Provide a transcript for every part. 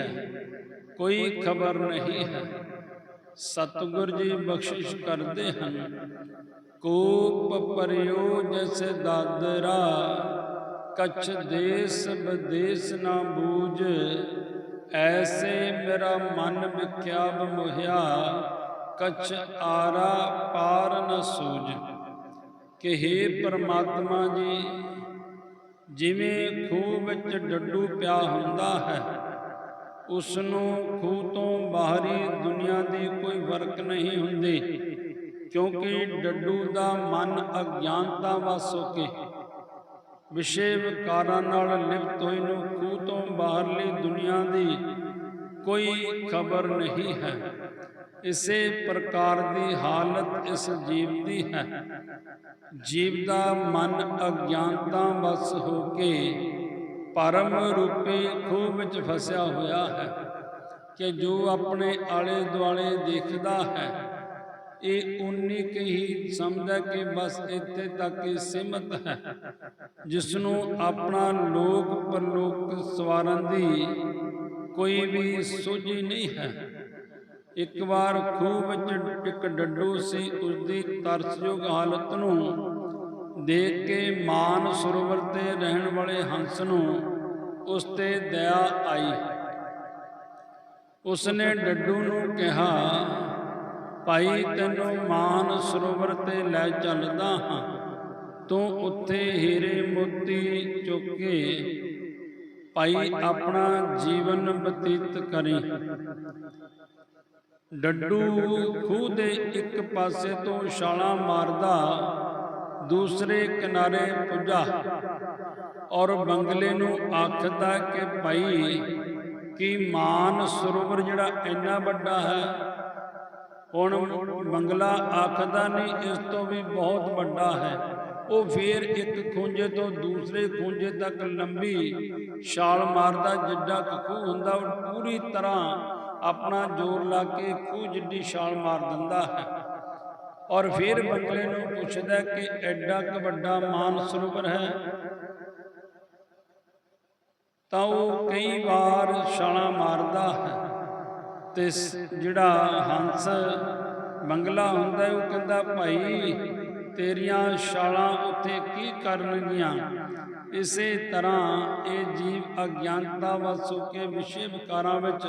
ਹੈ ਕੋਈ ਖਬਰ ਨਹੀਂ ਹੈ। ਸਤਿਗੁਰ ਜੀ ਬਖਸ਼ਿਸ਼ ਕਰਦੇ ਹਨ। ਕੋਪ ਪਰਿਓ ਜਿਸ ਦਾਦਰਾ, ਕਛ ਦੇਸ ਵਿਦੇਸ ਨਾ ਬੂਝ। ਐਸੇ ਮੇਰਾ ਮਨ ਵਿਖਿਆਬ ਮੋਹਿਆ, ਕਛ ਆਰਾ ਪਾਰ ਨ ਸੂਝ। ਕਿ हे ਪ੍ਰਮਾਤਮਾ ਜੀ, ਜਿਵੇਂ ਖੂਹ ਵਿੱਚ ਡੱਡੂ ਪਿਆ ਹੁੰਦਾ ਹੈ ਉਸ ਨੂੰ ਖੂਹ ਤੋਂ ਬਾਹਰੀ ਦੁਨੀਆ ਦੀ ਕੋਈ ਫ਼ਰਕ ਨਹੀਂ ਹੁੰਦੀ, ਕਿਉਂਕਿ ਡੱਡੂ ਦਾ ਮਨ ਅਗਿਆਨਤਾ ਵਸ ਹੋ ਕੇ ਵਿਸ਼ੇ ਵਿਕਾਰਾਂ ਨਾਲ ਲਿਪਤ ਹੋਈ ਨੂੰ ਖੂਹ ਤੋਂ ਬਾਹਰਲੀ ਦੁਨੀਆ ਦੀ ਕੋਈ ਖਬਰ ਨਹੀਂ ਹੈ। ਇਸੇ ਪ੍ਰਕਾਰ ਦੀ ਹਾਲਤ ਇਸ ਜੀਵ ਦੀ ਹੈ। ਜੀਵ ਦਾ ਮਨ ਅਗਿਆਨਤਾ ਵਸ ਹੋ ਕੇ ਪਰਮ ਰੂਪੀ ਖੂਹ ਵਿੱਚ ਫਸਿਆ ਹੋਇਆ ਹੈ ਕਿ ਜੋ ਆਪਣੇ ਆਲੇ ਦੁਆਲੇ ਦੇਖਦਾ ਹੈ, ਇਹ ਉਨੀ ਕੁ ਹੀ ਸਮਝਦਾ ਕਿ ਬਸ ਇੱਥੇ ਤੱਕ ਹੀ ਸੀਮਤ ਹੈ ਜਿਸ ਨੂੰ ਆਪਣਾ ਲੋਕ ਪਰਲੋਕ ਸਵਾਰਨ ਦੀ ਕੋਈ ਵੀ ਸੋਝੀ ਨਹੀਂ ਹੈ। ਇੱਕ ਵਾਰ ਖੂਹ ਵਿੱਚ ਇੱਕ ਡੱਡੂ ਸੀ ਉਸ ਦੀ ਤਰਸਯੋਗ ਹਾਲਤ ਨੂੰ ਦੇਖ ਕੇ ਮਾਨ ਸਰੋਵਰ ਤੇ ਰਹਿਣ ਵਾਲੇ ਹੰਸ ਨੂੰ ਉਸ ਤੇ ਦਇਆ ਆਈ। ਉਸ ਨੇ ਡੱਡੂ ਨੂੰ ਕਿਹਾ, ਭਾਈ, ਤੈਨੂੰ ਮਾਨ ਸਰੋਵਰ ਤੇ ਲੈ ਚੱਲਦਾ ਹਾਂ। ਤੂੰ ਉੱਥੇ ਹੀਰੇ ਮੋਤੀ ਚੁੱਕ। ਕੇ ਭਾਈ, ਆਪਣਾ ਜੀਵਨ ਬਤੀਤ ਕਰੀ। ਡੱਡੂ ਖੂਹ ਦੇ ਇੱਕ ਪਾਸੇ ਤੋਂ ਛਾਲਾਂ ਮਾਰਦਾ ਦੂਸਰੇ ਕਿਨਾਰੇ ਪੁੱਜਾ ਔਰ ਬੰਗਲੇ ਨੂੰ ਆਖਦਾ ਕਿ ਭਾਈ, ਕੀ ਮਾਨ ਸਰੋਵਰ ਜਿਹੜਾ ਇੰਨਾ ਵੱਡਾ ਹੈ? ਹੁਣ ਬੰਗਲਾ ਆਖਦਾ ਨਹੀਂ, ਇਸ ਤੋਂ ਵੀ ਬਹੁਤ ਵੱਡਾ ਹੈ। ਉਹ ਫੇਰ ਇੱਕ ਖੂੰਜੇ ਤੋਂ ਦੂਸਰੇ ਖੂੰਜੇ ਤੱਕ ਲੰਬੀ ਛਾਲ ਮਾਰਦਾ, ਜਿੱਡਾ ਖੂਹ ਹੁੰਦਾ, ਉਹ ਪੂਰੀ ਤਰ੍ਹਾਂ ਆਪਣਾ ਜ਼ੋਰ ਲਾ ਕੇ ਖੂਹ ਜਿੱਡੀ ਛਾਲ ਮਾਰ ਦਿੰਦਾ ਹੈ। ਔਰ ਫਿਰ ਬੰਗਲੇ ਨੂੰ ਪੁੱਛਦਾ ਕਿ ਐਡਾ ਕੁ ਵੱਡਾ ਮਾਨ ਸਰੋਵਰ ਹੈ। ਤਾਂ ਉਹ ਕਈ ਵਾਰ ਛਾਲਾਂ ਮਾਰਦਾ ਹੈ ਤੇ ਜਿਹੜਾ ਹੰਸ ਬੰਗਲਾ ਹੁੰਦਾ ਉਹ ਕਹਿੰਦਾ, ਭਾਈ, ਤੇਰੀਆਂ ਛਾਲਾਂ ਉੱਥੇ ਕੀ ਕਰਨਗੀਆਂ? ਇਸੇ ਤਰ੍ਹਾਂ ਇਹ ਜੀਵ ਅਗਿਆਨਤਾ ਵਸ ਕੇ ਵਿਸ਼ੇ ਵਿਕਾਰਾਂ ਵਿੱਚ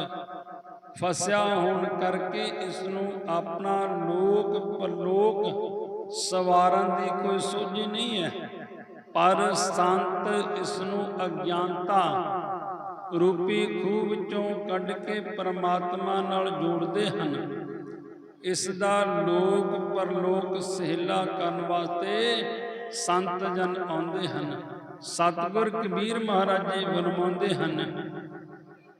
ਫਸਿਆ ਹੋਣ ਕਰਕੇ ਇਸ ਨੂੰ ਆਪਣਾ ਲੋਕ ਪਰਲੋਕ ਸਵਾਰਨ ਦੀ ਕੋਈ ਸੋਝੀ ਨਹੀਂ ਹੈ। ਪਰ ਸੰਤ ਇਸ ਨੂੰ ਅਗਿਆਨਤਾ ਰੂਪੀ ਖੂਹ ਵਿੱਚੋਂ ਕੱਢ ਕੇ ਪਰਮਾਤਮਾ ਨਾਲ ਜੋੜਦੇ ਹਨ। ਇਸ ਦਾ ਲੋਕ ਪਰਲੋਕ ਸਹਿਲਾ ਕਰਨ ਵਾਸਤੇ ਸੰਤ ਜਨ ਆਉਂਦੇ ਹਨ। ਸਤਿਗੁਰ ਕਬੀਰ ਮਹਾਰਾਜ ਜੀ ਫਰਮਾਉਂਦੇ ਹਨ।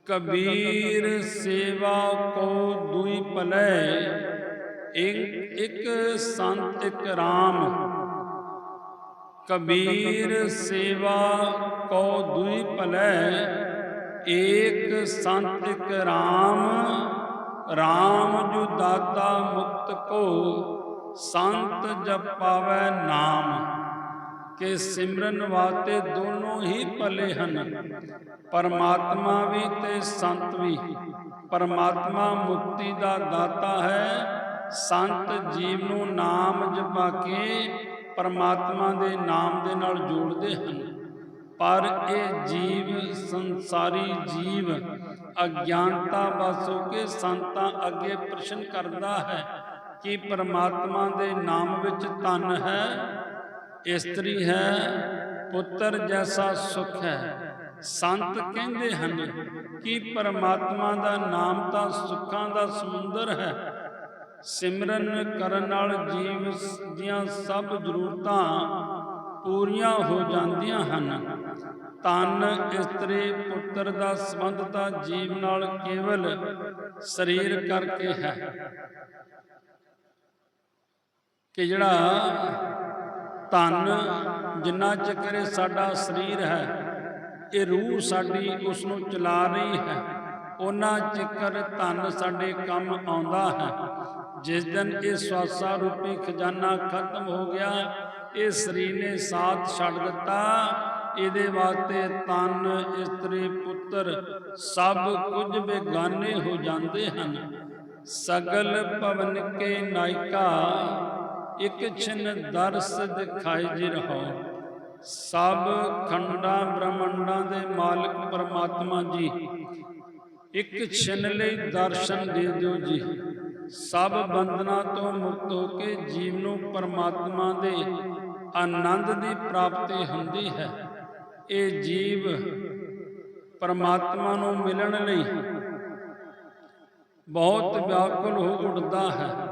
ਕਬੀਰ ਸੇਵਾ ਕੋ ਦੁਈ ਭਲੇ ਇੱਕ ਸੰਤ, ਇੱਕ ਰਾਮ। ਕਬੀਰ ਸੇਵਾ ਕੋ ਦੁਈ ਭਲੇ, ਏਕ ਸੰਤ, ਇੱਕ ਰਾਮ। ਰਾਮ ਜੋ ਦਾਤਾ ਮੁਕਤ ਕੋ, ਸੰਤ ਜਪ ਨਾਮ। ਕਿ ਸਿਮਰਨ ਵਾਸਤੇ ਦੋਨੋਂ ਹੀ ਭਲੇ ਹਨ। ਪਰਮਾਤਮਾ ਵੀ ਤੇ ਸੰਤ ਵੀ। ਪਰਮਾਤਮਾ ਮੁਕਤੀ ਦਾ ਦਾਤਾ ਹੈ। ਸੰਤ ਜੀਵ ਨੂੰ ਨਾਮ ਜਪਾ ਕੇ ਪਰਮਾਤਮਾ ਦੇ ਨਾਮ ਦੇ ਨਾਲ ਜੋੜਦੇ ਹਨ। ਪਰ ਇਹ ਜੀਵ ਸੰਸਾਰੀ ਜੀਵ ਅਗਿਆਨਤਾ ਵਸ ਹੋ ਕੇ ਸੰਤਾਂ ਅੱਗੇ ਪ੍ਰਸ਼ਨ ਕਰਦਾ ਹੈ ਕਿ ਪਰਮਾਤਮਾ ਦੇ ਨਾਮ ਵਿੱਚ ਧਨ ਹੈ ਇਸਤਰੀ ਹੈ, ਪੁੱਤਰ ਜੈਸਾ ਸੁਖ ਹੈ। ਸੰਤ ਕਹਿੰਦੇ ਹਨ ਕਿ ਪਰਮਾਤਮਾ ਦਾ ਨਾਮ ਤਾਂ ਸੁੱਖਾਂ ਦਾ ਸਮੁੰਦਰ ਹੈ। ਸਿਮਰਨ ਕਰਨ ਨਾਲ ਜੀਵ ਦੀਆਂ ਸਭ ਜ਼ਰੂਰਤਾਂ ਪੂਰੀਆਂ ਹੋ ਜਾਂਦੀਆਂ ਹਨ। ਤਨ ਇਸਤਰੀ ਪੁੱਤਰ ਦਾ ਸੰਬੰਧ ਤਾਂ ਜੀਵ ਨਾਲ ਕੇਵਲ ਸਰੀਰ ਕਰਕੇ ਹੈ। ਕਿ ਜਿਹੜਾ ਧਨ ਜਿੰਨਾ ਚੱਕਰ ਇਹ ਸਾਡਾ ਸਰੀਰ ਹੈ, ਇਹ ਰੂਹ ਸਾਡੀ ਉਸ ਨੂੰ ਚਲਾ ਰਹੀ ਹੈ ਉਹਨਾਂ ਚਿਕਰ ਧਨ ਸਾਡੇ ਕੰਮ ਆਉਂਦਾ ਹੈ। ਜਿਸ ਦਿਨ ਇਹ ਸਵਾਸਾ ਰੂਪੀ ਖਜ਼ਾਨਾ ਖਤਮ ਹੋ ਗਿਆ, ਇਹ ਸਰੀਰ ਨੇ ਸਾਥ ਛੱਡ ਦਿੱਤਾ, ਇਹਦੇ ਵਾਸਤੇ ਤਨ ਇਸਤਰੀ ਪੁੱਤਰ ਪੁੱਤਰ ਸਭ ਕੁਝ ਬੇਗਾਨੇ ਹੋ ਜਾਂਦੇ ਹਨ। ਸਗਲ ਭਵਨ ਕੇ ਨਾਇਕਾ ਇੱਕ ਛਿਨ ਦਰਸ ਦਿਖਾਈ ਜੀ ਰਹੋ ਸਭ ਖੰਡਾਂ ਬ੍ਰਹਮੰਡਾਂ ਦੇ ਮਾਲਕ ਪਰਮਾਤਮਾ ਜੀ। ਇੱਕ ਛਿਨ ਲਈ ਦਰਸ਼ਨ ਦੇ ਦਿਓ ਜੀ। ਸਭ ਬੰਧਨਾਂ ਤੋਂ ਮੁਕਤ ਹੋ ਕੇ ਜੀਵ ਨੂੰ ਪਰਮਾਤਮਾ ਦੇ ਆਨੰਦ ਦੀ ਪ੍ਰਾਪਤੀ ਹੁੰਦੀ ਹੈ। ਇਹ ਜੀਵ ਪਰਮਾਤਮਾ ਨੂੰ ਮਿਲਣ ਲਈ ਬਹੁਤ ਵਿਆਕੁਲ ਹੋ ਉੱਠਦਾ ਹੈ।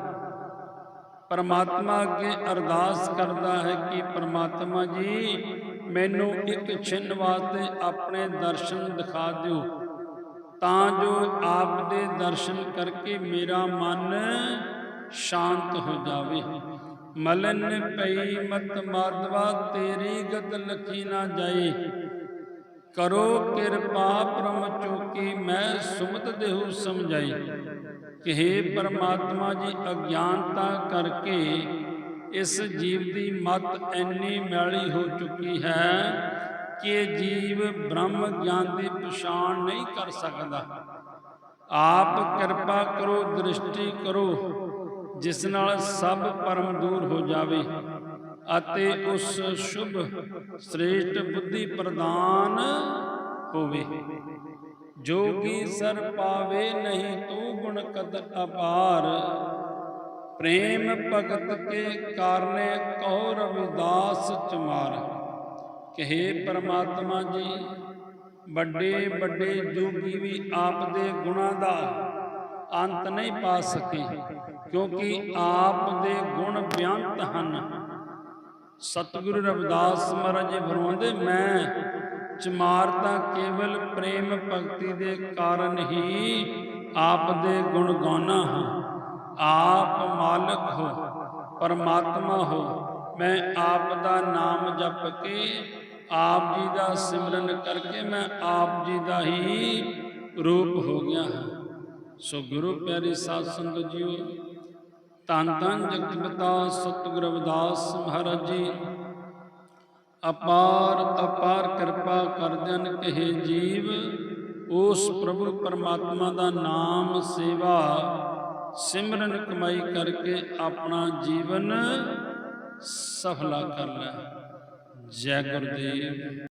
ਪਰਮਾਤਮਾ ਅੱਗੇ ਅਰਦਾਸ ਕਰਦਾ ਹੈ ਕਿ ਪਰਮਾਤਮਾ ਜੀ, ਮੈਨੂੰ ਇੱਕ ਛਿੰਨ ਵਾਸਤੇ ਆਪਣੇ ਦਰਸ਼ਨ ਦਿਖਾ ਦਿਓ। ਤਾਂ ਜੋ ਆਪ ਦੇ ਦਰਸ਼ਨ ਕਰਕੇ ਮੇਰਾ ਮਨ ਸ਼ਾਂਤ ਹੋ ਜਾਵੇ। ਮਲਨ ਪਈ ਮਤ ਮਾਧਵਾ, ਤੇਰੀ ਗਤ ਲਖੀ ਨਾ ਜਾਏ। ਕਰੋ ਕਿਰਪਾ ਪ੍ਰਮ ਚੁਕੀ ਮੈਂ ਸੁਮਤ ਦੇਹੁ ਸਮਝਾਈ। ਕਿ ਹੇ ਪਰਮਾਤਮਾ ਜੀ, ਅਗਿਆਨਤਾ ਕਰਕੇ ਇਸ ਜੀਵ ਦੀ ਮਤ ਇੰਨੀ ਮੈਲੀ ਹੋ ਚੁੱਕੀ ਹੈ ਕਿ ਜੀਵ ਬ੍ਰਹਮ ਗਿਆਨ ਦੀ ਪਛਾਣ ਨਹੀਂ ਕਰ ਸਕਦਾ। ਆਪ ਕਿਰਪਾ ਕਰੋ, ਦ੍ਰਿਸ਼ਟੀ ਕਰੋ, ਜਿਸ ਨਾਲ ਸਭ ਪਰਮ ਦੂਰ ਹੋ ਜਾਵੇ। ਅਤੇ ਉਸ ਸ਼ੁਭ ਸ੍ਰੇਸ਼ਟ ਬੁੱਧੀ ਪ੍ਰਦਾਨ ਹੋਵੇ। ਜੋ ਜੋਗੀ ਸਰ ਪਾਵੇ ਨਹੀਂ ਤੂੰ ਗੁਣ ਕਦ ਅਪਾਰ। ਪ੍ਰੇਮ ਭਗਤ ਕੇ ਕਾਰਨੇ ਕਹੋ ਰਵਿਦਾਸ ਚਮਾਰ। ਕਹੇ ਪਰਮਾਤਮਾ ਜੀ, ਵੱਡੇ ਵੱਡੇ ਜੋਗੀ ਵੀ ਆਪ ਦੇ ਗੁਣਾਂ ਦਾ ਅੰਤ ਨਹੀਂ ਪਾ ਸਕੇ, ਕਿਉਂਕਿ ਆਪ ਦੇ ਗੁਣ ਬਿਆੰਤ ਹਨ। ਸਤਿਗੁਰੂ ਰਵਿਦਾਸ ਮਹਾਰਾਜ ਜੀ ਫਰਮਾਉਂਦੇ ਮੈਂ ਚਮਾਰ ਤਾਂ ਕੇਵਲ ਪ੍ਰੇਮ ਭਗਤੀ ਦੇ ਕਾਰਨ ਹੀ ਆਪ ਦੇ ਗੁਣ ਗਾਉਣਾ ਹਾਂ। ਆਪ ਮਾਲਕ ਹੋ, ਪਰਮਾਤਮਾ ਹੋ, ਮੈਂ ਆਪ ਦਾ ਨਾਮ ਜਪ ਕੇ ਆਪ ਜੀ ਦਾ ਸਿਮਰਨ ਕਰਕੇ ਮੈਂ ਆਪ ਜੀ ਦਾ ਹੀ ਰੂਪ ਹੋ ਗਿਆ ਹਾਂ। ਸੋ ਗੁਰੂ ਪਿਆਰੀ ਸਾਧ ਸੰਗਤ ਜੀਓ ਧੰਨ ਧੰਨ ਜਗਤ ਸਤਿਗੁਰ ਸਤਿਗੁਰੂ ਮਹਾਰਾਜ ਜੀ। ਅਪਾਰ ਅਪਾਰ ਕਿਰਪਾ ਕਰਦਨ ਕਹੇ ਜੀਵ, ਉਸ ਪ੍ਰਭੂ ਪਰਮਾਤਮਾ ਦਾ ਨਾਮ ਸੇਵਾ, ਸਿਮਰਨ ਕਮਾਈ ਕਰਕੇ ਆਪਣਾ ਜੀਵਨ ਸਫਲਾ ਕਰ ਲੈ। ਜੈ ਗੁਰਦੇਵ।